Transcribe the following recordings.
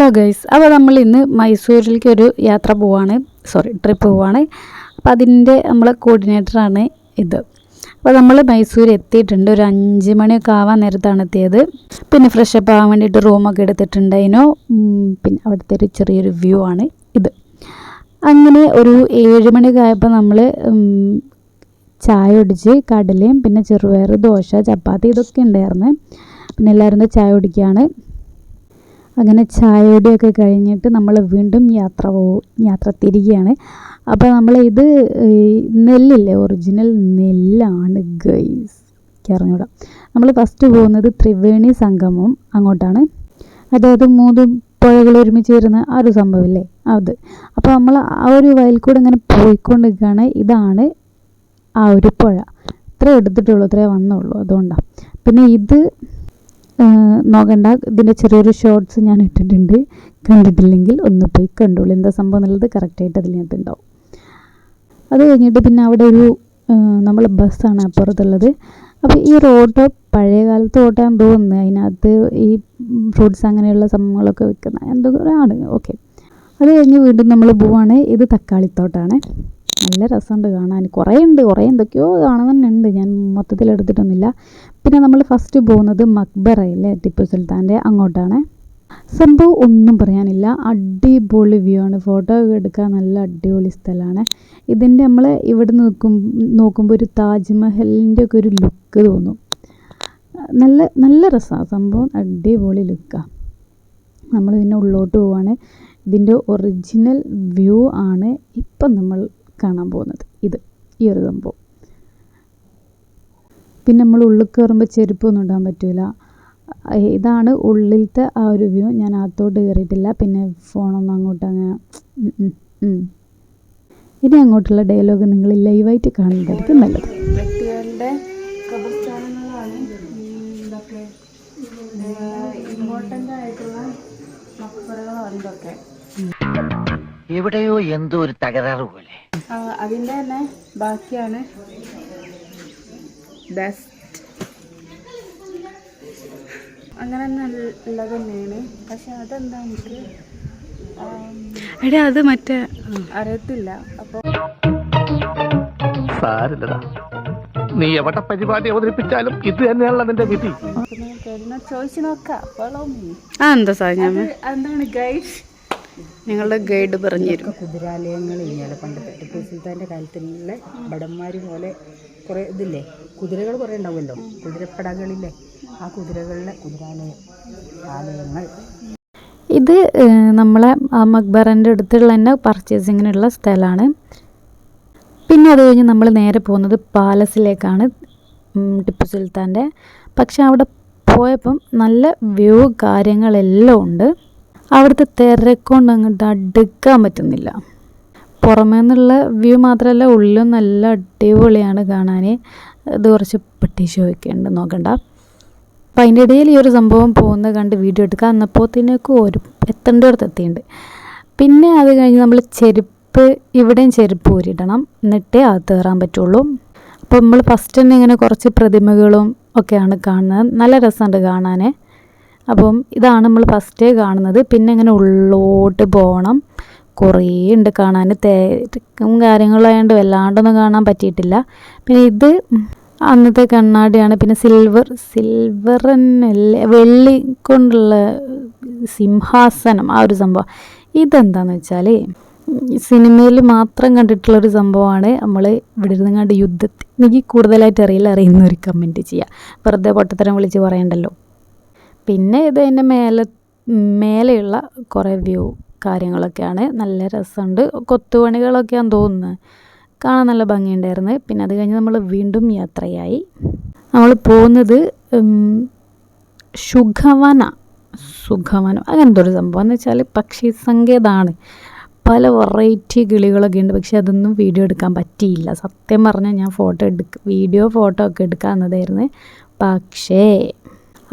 Hello guys അപ്പോൾ നമ്മൾ ഇന്ന് മൈസൂരിലേക്ക് ഒരു യാത്ര പോവാണ്. സോറി ട്രിപ്പ് പോവാണ്. അപ്പോൾ അതിന്റെ നമ്മളെ കോർഡിനേറ്ററാണ് ഇത്. അപ്പോൾ നമ്മൾ മൈസൂർ എത്തിയിട്ടുണ്ട്. ഒരു അഞ്ച് മണിയൊക്കെ ആവാൻ നേരത്താണ് എത്തിയത്. പിന്നെ ഫ്രഷ് അപ്പ് ആവാൻ വേണ്ടിയിട്ട് റൂമൊക്കെ എടുത്തിട്ടുണ്ടായിനോ പിന്നെ അവിടുത്തെ ഒരു ചെറിയൊരു വ്യൂ ആണ് ഇത്. അങ്ങനെ ഒരു ഏഴ് മണിയൊക്കെ ആയപ്പോൾ നമ്മൾ ചായ ഒടിച്ച് കടലയും പിന്നെ ചെറുപയർ ദോശ ചപ്പാത്തി ഇതൊക്കെ ഉണ്ടായിരുന്നു. പിന്നെ എല്ലാവരും ചായ കുടിക്കുകയാണ്. അങ്ങനെ ചായയോടെയൊക്കെ കഴിഞ്ഞിട്ട് നമ്മൾ വീണ്ടും യാത്ര പോകും യാത്ര തിരികെയാണ്. അപ്പോൾ നമ്മൾ ഇത് നെല്ലില്ലേ ഒറിജിനൽ നെല്ലാണ് ഗൈസ് അറിഞ്ഞൂടാ നമ്മൾ ഫസ്റ്റ് പോകുന്നത് ത്രിവേണി സംഗമം അങ്ങോട്ടാണ്. അതായത് മൂന്ന് പുഴകൾ ഒരുമിച്ച് വരുന്ന ആ ഒരു സംഭവമില്ലേ? അത്. അപ്പോൾ നമ്മൾ ആ ഒരു വയൽ കൂടെ ഇങ്ങനെ പോയിക്കൊണ്ടിരിക്കുകയാണ്. ഇതാണ് ആ ഒരു പുഴ. ഇത്രേ എടുത്തിട്ടുള്ളൂ ഇത്രേ വന്നുള്ളൂ അതുകൊണ്ടാണ് പിന്നെ ഇത് നോക്കണ്ട. ഇതിന്റെ ചെറിയൊരു ഷോർട്സ് ഞാൻ ഇട്ടിട്ടുണ്ട്. കണ്ടിട്ടില്ലെങ്കിൽ ഒന്ന് പോയി കണ്ടോളൂ. എന്താ സംഭവം എന്നുള്ളത് കറക്റ്റായിട്ട് അതിനകത്ത് ഉണ്ടാവും. അത് കഴിഞ്ഞിട്ട് പിന്നെ അവിടെ ഒരു നമ്മൾ ബസ്സാണ് അപ്പുറത്തുള്ളത്. അപ്പോൾ ഈ റോഡ് പഴയ കാലത്ത് ഓട്ടാൻ തോന്നുന്നു. അതിനകത്ത് ഈ ഫ്രൂട്ട്സ് അങ്ങനെയുള്ള സംഭവങ്ങളൊക്കെ വിൽക്കുന്ന എന്തോ ആണ് ഓക്കെ അത് കഴിഞ്ഞ് വീണ്ടും നമ്മൾ പോവാണ്. ഇത് തക്കാളിത്തോട്ടാണ്. നല്ല രസമുണ്ട് കാണാൻ. കുറേ ഉണ്ട് കുറേ എന്തൊക്കെയോ കാണുന്നുണ്ട്. ഞാൻ മൊത്തത്തിൽ എടുത്തിട്ടൊന്നുമില്ല. പിന്നെ നമ്മൾ ഫസ്റ്റ് പോകുന്നത് മക്ബറയിലെ ടിപ്പു സുൽത്താന്റെ അങ്ങോട്ടാണ്. സംഭവം ഒന്നും പറയാനില്ല. അടിപൊളി വ്യൂ ആണ്. ഫോട്ടോ എടുക്കാൻ നല്ല അടിപൊളി സ്ഥലമാണ്. ഇതിന്റെ നമ്മൾ ഇവിടെ നിൽക്കും നോക്കുമ്പോൾ ഒരു താജ്മഹലിന്റെ ഒക്കെ ഒരു ലുക്ക് തോന്നും. നല്ല നല്ല രസമാണ് സംഭവം അടിപൊളി ലുക്കാണ് നമ്മൾ പിന്നെ ഉള്ളോട്ട് പോവാണ്. ഇതിന്റെ ഒറിജിനൽ വ്യൂ ആണ്. ഇപ്പം നമ്മൾ കാണാൻ പോകുന്നത്. ഇത് ഈ ഒരു സംഭവം. പിന്നെ നമ്മൾ ഉള്ളിൽ കയറുമ്പോൾ ചെരുപ്പൊന്നും ഇടാൻ പറ്റില്ല ഇതാണ് ഉള്ളിലത്തെ ആ ഒരു വ്യൂ. ഞാൻ അകത്തോട്ട് കയറിയിട്ടില്ല പിന്നെ ഫോണൊന്നും അങ്ങോട്ട് അങ്ങനെ. ഇനി അങ്ങോട്ടുള്ള ഡയലോഗ് നിങ്ങൾ ലൈവായിട്ട് കാണുന്നതായിരിക്കും നല്ലത്. വ്യക്തികളുടെ ഇമ്പോർട്ടന്റ് ആയിട്ടുള്ള മക്ബറകളാണ് ഇതൊക്കെ. എവിടെയോ എന്തോ ഒരു തകരാറ് പോലെ. അതിന്റെ തന്നെ ബാക്കിയാണ്. അങ്ങനെ നല്ലത് തന്നെയാണ്. പക്ഷെ അതെന്താ നമുക്ക് എടാ അത് മറ്റേ അറിയത്തില്ല. അപ്പൊ സാരില്ലടാ. നീ എവിടെ പരിപാടി അവതരിപ്പിച്ചാലും ഇത് തന്നെയാണല്ലോ നിന്റെ വിധി. ചോദിച്ചു നോക്കാം. ആ എന്താ സാധനം അത് എന്താണ് ഗൈഡ് നിങ്ങളുടെ ഗൈഡ് പറഞ്ഞു തരും കുതിരാലയങ്ങൾ ഇങ്ങനെ പണ്ടത്തെ. ടിപ്പു സുൽത്താന്റെ കാലത്തുള്ള ഭടന്മാർ പോലെ കുറേ ഇതില്ലേ? കുതിരകൾ കുറേ ഉണ്ടാവുമല്ലോ? കുതിരപ്പടകളില്ലേ ആ കുതിരകളിലെ കുതിരാലയം ആലയങ്ങൾ. ഇത് നമ്മളെ ആ മക്ബറന്റെ അടുത്തുള്ള തന്നെ പർച്ചേസിങ്ങിനുള്ള സ്ഥലമാണ്. പിന്നെ അത് കഴിഞ്ഞ് നമ്മൾ നേരെ പോകുന്നത് പാലസിലേക്കാണ് ടിപ്പു സുൽത്താന്റെ പക്ഷെ അവിടെ പോയപ്പം നല്ല വ്യൂ കാര്യങ്ങളെല്ലാം ഉണ്ട്. അവിടുത്തെ തിരക്കൊണ്ട് അങ്ങോട്ട് അടുക്കാൻ പറ്റുന്നില്ല. പുറമേ നിന്നുള്ള വ്യൂ മാത്രമല്ല ഉള്ളിലും നല്ല അടിപൊളിയാണ് കാണാൻ ഇത് കുറച്ച് പെട്ടി ഷോയൊക്കെ നോക്കണ്ട. അപ്പം അതിന്റെ ഇടയിൽ ഈ ഒരു സംഭവം പോകുന്നത് കണ്ട് വീഡിയോ എടുക്കുക എന്നപ്പോഴത്തേക്കും ഒരു എത്തേണ്ടടുത്ത് എത്തിയിട്ടുണ്ട് പിന്നെ അത് കഴിഞ്ഞ് നമ്മൾ ചെരുപ്പ് ഇവിടെയും ചെരുപ്പ് ഊരിയിടണം. എന്നിട്ടേ അത് കയറാൻ പറ്റുള്ളൂ. അപ്പോൾ നമ്മൾ ഫസ്റ്റ് തന്നെ ഇങ്ങനെ കുറച്ച് പ്രതിമകളും ഒക്കെയാണ് കാണുന്നത്. നല്ല രസമുണ്ട് കാണാൻ അപ്പം ഇതാണ് നമ്മൾ ഫസ്റ്റേ കാണുന്നത്. പിന്നെ ഇങ്ങനെ ഉള്ളോട്ട് പോകണം കുറേ ഉണ്ട് കാണാൻ. തിരക്കും കാര്യങ്ങളായതുകൊണ്ട് വല്ലാണ്ടൊന്നും കാണാൻ പറ്റിയിട്ടില്ല. പിന്നെ ഇത് അന്നത്തെ കണ്ണാടിയാണ്. പിന്നെ സിൽവർ സിൽവർ തന്നെ വെള്ളി കൊണ്ടുള്ള സിംഹാസനം ആ ഒരു സംഭവം. ഇതെന്താന്ന് വെച്ചാൽ സിനിമയിൽ മാത്രം കണ്ടിട്ടുള്ളൊരു സംഭവമാണ് നമ്മൾ ഇവിടെ ഇരുന്ന് കണ്ട് യുദ്ധത്തിൽ എനിക്ക് കൂടുതലായിട്ട് അറിയില്ല അറിയുന്ന ഒരു കമന്റ് ചെയ്യുക വെറുതെ പൊട്ടത്തരം വിളിച്ച് പറയണ്ടല്ലോ. പിന്നെ ഇത് അതിന്റെ മേലെ മേലെയുള്ള കുറേ വ്യൂ കാര്യങ്ങളൊക്കെയാണ്. നല്ല രസമുണ്ട്. കൊത്തുപണികളൊക്കെയാണെന്ന് തോന്നുന്നത് കാണാൻ നല്ല ഭംഗിയുണ്ടായിരുന്നു. പിന്നെ അത് കഴിഞ്ഞ് നമ്മൾ വീണ്ടും യാത്രയായി. നമ്മൾ പോകുന്നത് സുഖവന. സുഖവനം. അങ്ങനത്തെ ഒരു സംഭവം എന്ന് വെച്ചാൽ പക്ഷി സങ്കേതമാണ് പല വെറൈറ്റി കിളികളൊക്കെ ഉണ്ട് പക്ഷെ അതൊന്നും വീഡിയോ എടുക്കാൻ പറ്റിയില്ല. സത്യം പറഞ്ഞാൽ ഞാൻ ഫോട്ടോ എടുക്ക വീഡിയോ ഫോട്ടോ ഒക്കെ എടുക്കാവുന്നതായിരുന്നു പക്ഷേ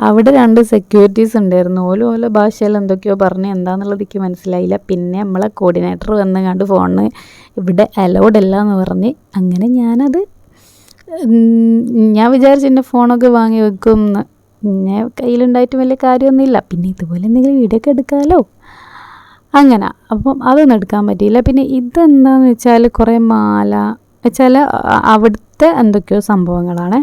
അവിടെ രണ്ട് സെക്യൂരിറ്റീസ് ഉണ്ടായിരുന്നു. ഓല ഓല ഭാഷയിൽ എന്തൊക്കെയോ പറഞ്ഞ് എന്താണെന്നുള്ളത് എനിക്ക് മനസ്സിലായില്ല. പിന്നെ നമ്മളെ കോർഡിനേറ്റർ വന്ന് കണ്ട് ഫോണിന് ഇവിടെ അലൗഡ് അല്ല എന്ന് പറഞ്ഞ് അങ്ങനെ ഞാനത് ഞാൻ വിചാരിച്ചു എന്റെ ഫോണൊക്കെ വാങ്ങി വെക്കും എന്ന്. പിന്നെ കയ്യിലുണ്ടായിട്ട് വലിയ കാര്യമൊന്നുമില്ല. പിന്നെ ഇതുപോലെ എന്തെങ്കിലും വീഡിയോ ഒക്കെ എടുക്കാമല്ലോ അങ്ങനെ. അപ്പം അതൊന്നും എടുക്കാൻ പറ്റിയില്ല. പിന്നെ ഇതെന്താണെന്ന് വെച്ചാൽ കുറേ മാല വെച്ചാൽ അവിടുത്തെ എന്തൊക്കെയോ സംഭവങ്ങളാണ്.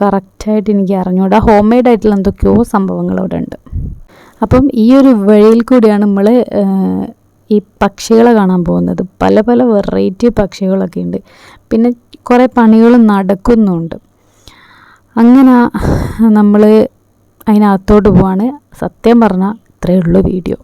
കറക്റ്റായിട്ട് എനിക്ക് അറിഞ്ഞുകൂടാ ഹോം മെയ്ഡ് ആയിട്ടുള്ള എന്തൊക്കെയോ സംഭവങ്ങൾ അവിടെ ഉണ്ട്. അപ്പം ഈ ഒരു വഴിയിൽ കൂടിയാണ് നമ്മൾ ഈ പക്ഷികളെ കാണാൻ പോകുന്നത്. പല പല വെറൈറ്റി പക്ഷികളൊക്കെ ഉണ്ട്. പിന്നെ കുറേ പണികൾ നടക്കുന്നുണ്ട്. അങ്ങനെ നമ്മൾ അതിനകത്തോട്ട് പോവാണ്. സത്യം പറഞ്ഞാൽ ഇത്രയേ ഉള്ളൂ വീഡിയോ.